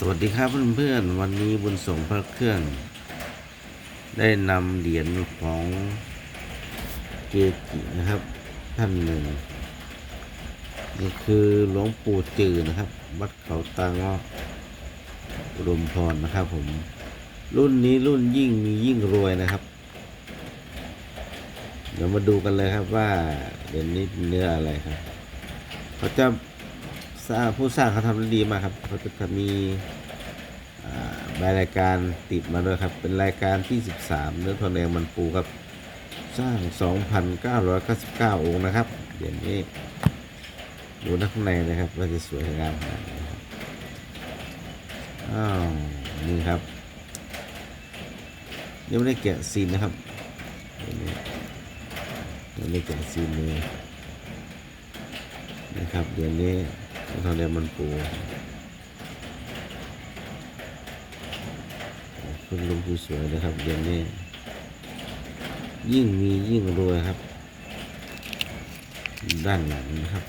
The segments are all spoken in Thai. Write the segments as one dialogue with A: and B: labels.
A: สวัสดีครับเพื่อนๆ วันนี้บุญส่งพระเครื่อง ได้นำเหรียญของเกจินะครับ ท่านหนึ่งนี่คือหลวงปู่จือนะครับ วัดเขาตางออุดมพรนะครับผม รุ่นนี้รุ่นยิ่งมียิ่งรวยนะครับ เดี๋ยวมาดูกันเลยครับว่าเหรียญนี้เป็นเนื้ออะไรครับเขาจะ ผู้สร้างเขาทำได้ดีมากครับเขาจะมีอ่าใบรายการติดมาด้วยครับ เป็นรายการที่ 13 เนื้อทองแดงมันปูครับ สร้าง 2,999 องค์นะครับเดี๋ยวนี้ ดูนข้างในนะครับว่าจะสวยงามขนาดไหนครับอ้าวนี่ครับยังไม่ได้แกะซีนนะครับเดี๋ยวนี้ยังไม่ได้แกะซีนเลยนะครับเดี๋ยวนี้ ทองแดงมันปูคุณลุงผู้สวยนะครับเดี๋ยวนี้ ยิ่งมียิ่งรวยครับ ด้านหลังนะครับ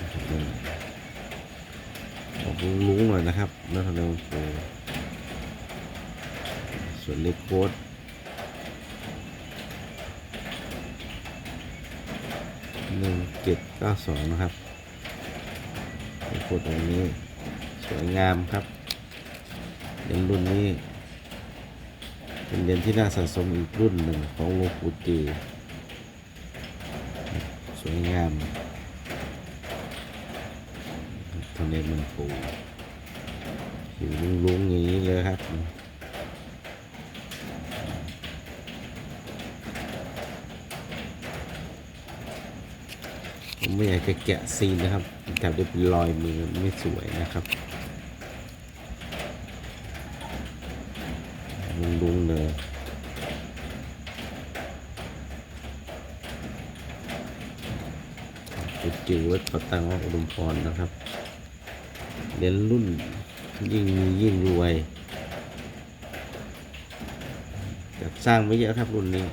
A: นะครับอกลุงลุงหน่อยนะครับนักทองแดงมันปูส่วนเล็กโค้ด หนึ่งเจ็ดเก้าสองนะครับเป็นโคดตรงนี้สวยงามครับเหรียญรุ่นนี้ เป็นเหรียญที่น่าสะสมอีกรุ่นหนึ่งของหลวงปู่จีสวยงามทำเลมันปูอยู่ลุงๆอย่างนี้เลยครับ ผมไม่อยากจะแกะซีนนะครับแต่เดี๋ยวเป็นรอยมือไม่สวยนะครับลุงลุงๆเลยจุดจิ๋ววัดปะตังวัดอุดมพรนะครับเรียนรุ่นยิ่งมียิ่งรวยจัดสร้างไม่เยอะครับรุ่นนี้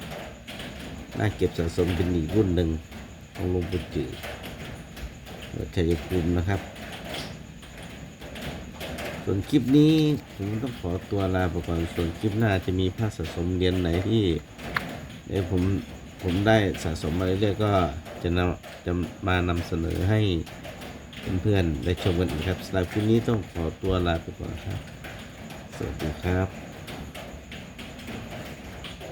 A: น่าเก็บสะสมเป็นอีกรุ่นหนึ่ง องหลวงปู่จือวัดชัยภูมินะครับ ส่วนคลิปนี้ผมต้องขอตัวลาไปก่อนส่วนคลิปหน้าจะมีภาพสะสมเรียนไหนที่เดี๋ยวผมผมได้สะสมมาเรื่อยๆก็จะนำจะมานำเสนอให้เพื่อนๆได้ชมกันอีกครับสำหรับคลิปนี้ต้องขอตัวลาไปก่อนครับ สวัสดีครับ